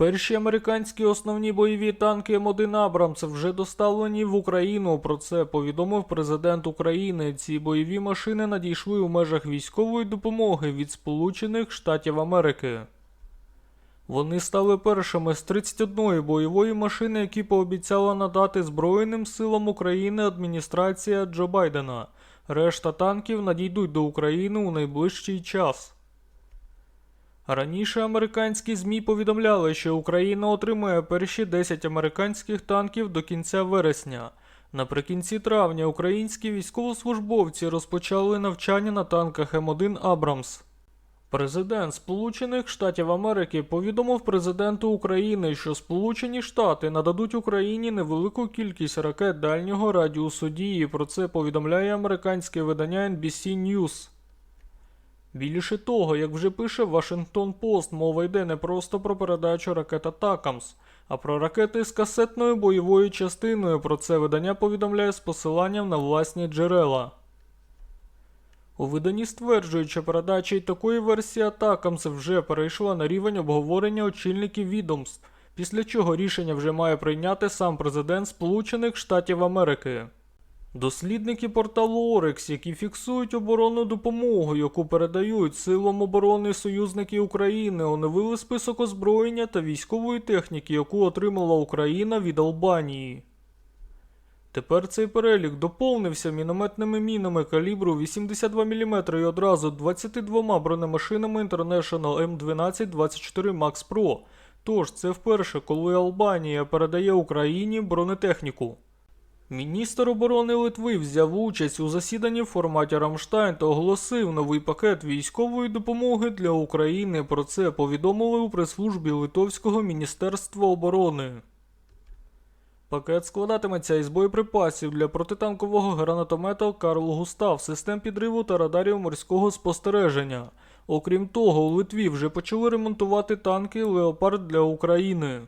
Перші американські основні бойові танки М1 Абрамс вже доставлені в Україну. Про це повідомив президент України. Ці бойові машини надійшли у межах військової допомоги від Сполучених Штатів Америки. Вони стали першими з 31 бойової машини, які пообіцяла надати Збройним силам України адміністрація Джо Байдена. Решта танків надійдуть до України у найближчий час. Раніше американські ЗМІ повідомляли, що Україна отримає перші 10 американських танків до кінця вересня. Наприкінці травня українські військовослужбовці розпочали навчання на танках М1 Абрамс. Президент Сполучених Штатів Америки повідомив президенту України, що Сполучені Штати нададуть Україні невелику кількість ракет дальнього радіусу дії. Про це повідомляє американське видання NBC News. Більше того, як вже пише Вашингтон Пост, мова йде не просто про передачу ракет Атакамс, а про ракети з касетною бойовою частиною. Про це видання повідомляє з посиланням на власні джерела. У виданні стверджують, що передача й такої версії Атакамс вже перейшла на рівень обговорення очільників відомств, після чого рішення вже має прийняти сам президент Сполучених Штатів Америки. Дослідники порталу Орекс, які фіксують оборонну допомогу, яку передають силам оборони союзники України, оновили список озброєння та військової техніки, яку отримала Україна від Албанії. Тепер цей перелік доповнився мінометними мінами калібру 82 мм і одразу 22 бронемашинами International M1224 Max Pro. Тож це вперше, коли Албанія передає Україні бронетехніку. Міністр оборони Литви взяв участь у засіданні в форматі Рамштайн та оголосив новий пакет військової допомоги для України. Про це повідомили у прес-службі Литовського міністерства оборони. Пакет складатиметься із боєприпасів для протитанкового гранатомета Карл Густав, систем підриву та радарів морського спостереження. Окрім того, у Литві вже почали ремонтувати танки Леопард для України.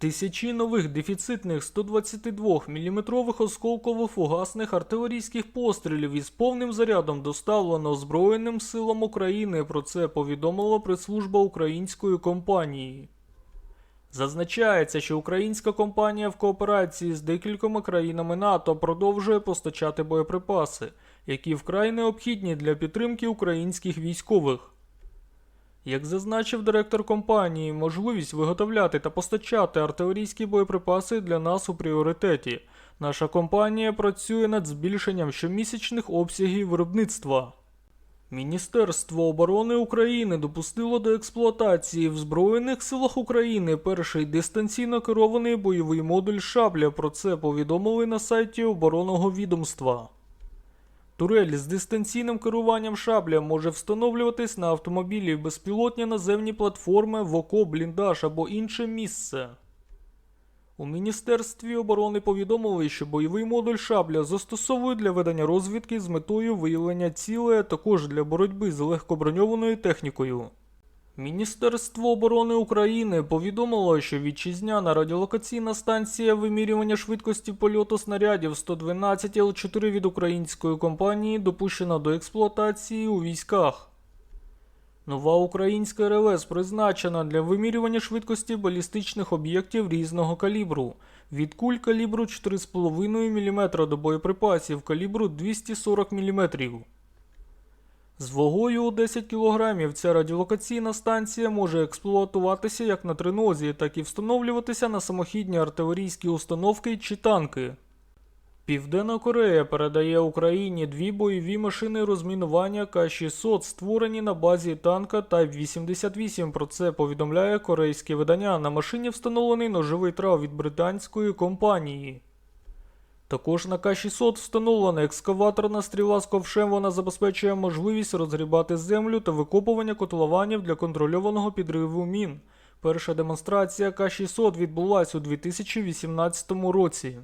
Тисячі нових дефіцитних 122 мм осколково-фугасних артилерійських пострілів із повним зарядом доставлено Збройним силам України. Про це повідомила прес-служба української компанії. Зазначається, що українська компанія в кооперації з декількома країнами НАТО продовжує постачати боєприпаси, які вкрай необхідні для підтримки українських військових. Як зазначив директор компанії, можливість виготовляти та постачати артилерійські боєприпаси для нас у пріоритеті. Наша компанія працює над збільшенням щомісячних обсягів виробництва. Міністерство оборони України допустило до експлуатації в Збройних силах України перший дистанційно керований бойовий модуль Шабля. Про це повідомили на сайті оборонного відомства. Турель з дистанційним керуванням шабля може встановлюватись на автомобілі, безпілотні наземні платформи, в око, бліндаж або інше місце. У Міністерстві оборони повідомили, що бойовий модуль шабля застосовують для ведення розвідки з метою виявлення цілей, а також для боротьби з легкоброньованою технікою. Міністерство оборони України повідомило, що вітчизняна радіолокаційна станція вимірювання швидкості польоту снарядів 112 Л4 від української компанії допущена до експлуатації у військах. Нова українська РЛС призначена для вимірювання швидкості балістичних об'єктів різного калібру, від куль калібру 4,5 мм до боєприпасів калібру 240 мм. З вагою у 10 кг ця радіолокаційна станція може експлуатуватися як на тринозі, так і встановлюватися на самохідні артилерійські установки чи танки. Південна Корея передає Україні дві бойові машини розмінування К-600, створені на базі танка Type-88. Про це повідомляє корейське видання. На машині встановлений ножовий трав від британської компанії. Також на К-600 встановлена екскаваторна стріла з ковшем. Вона забезпечує можливість розгрібати землю та викопування котлованів для контрольованого підриву мін. Перша демонстрація К-600 відбулася у 2018 році.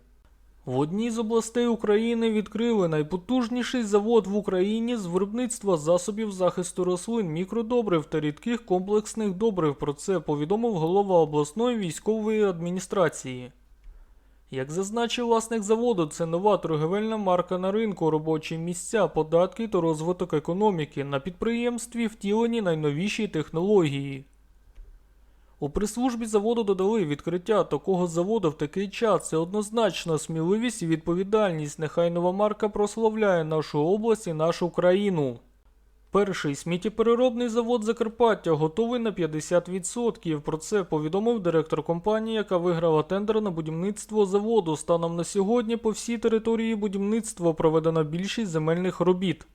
В одній з областей України відкрили найпотужніший завод в Україні з виробництва засобів захисту рослин, мікродобрив та рідких комплексних добрив. Про це повідомив голова обласної військової адміністрації. Як зазначив власник заводу, це нова торговельна марка на ринку, робочі місця, податки та розвиток економіки. На підприємстві втілені найновіші технології. У прес-службі заводу додали відкриття такого заводу в такий час. Це однозначно сміливість і відповідальність. Нехай нова марка прославляє нашу область і нашу країну. Перший сміттєпереробний завод Закарпаття готовий на 50%. Про це повідомив директор компанії, яка виграла тендер на будівництво заводу. Станом на сьогодні по всій території будівництва проведено більшість земельних робіт.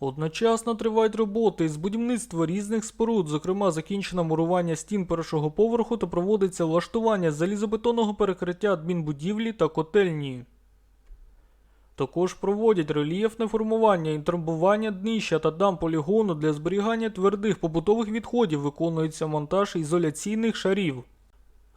Одночасно тривають роботи з будівництва різних споруд, зокрема закінчено мурування стін першого поверху та проводиться влаштування залізобетонного перекриття адмінбудівлі та котельні. Також проводять рельєфне формування і трамбування днища та дам полігону для зберігання твердих побутових відходів, виконується монтаж ізоляційних шарів.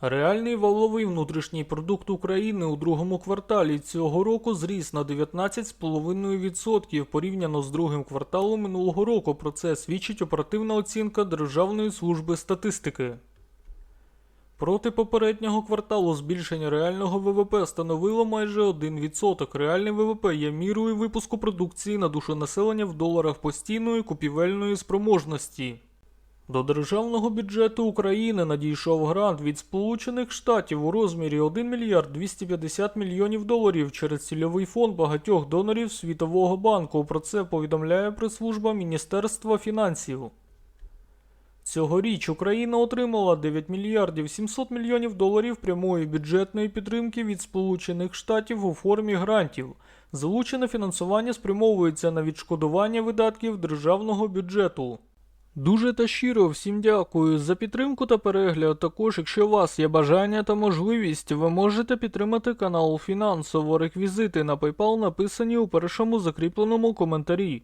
Реальний валовий внутрішній продукт України у другому кварталі цього року зріс на 19,5% порівняно з другим кварталом минулого року. Про це свідчить оперативна оцінка Державної служби статистики. Проти попереднього кварталу збільшення реального ВВП становило майже 1%. Реальний ВВП є мірою випуску продукції на душу населення в доларах постійної купівельної спроможності. До державного бюджету України надійшов грант від Сполучених Штатів у розмірі 1 мільярд 250 мільйонів доларів через цільовий фонд багатьох донорів Світового банку. Про це повідомляє прес-служба Міністерства фінансів. Цьогоріч Україна отримала 9 мільярдів 700 мільйонів доларів прямої бюджетної підтримки від Сполучених Штатів у формі грантів. Залучене фінансування спрямовується на відшкодування видатків державного бюджету. Дуже та щиро всім дякую за підтримку та перегляд. Також, якщо у вас є бажання та можливість, ви можете підтримати канал фінансово. Реквізити на PayPal написані у першому закріпленому коментарі.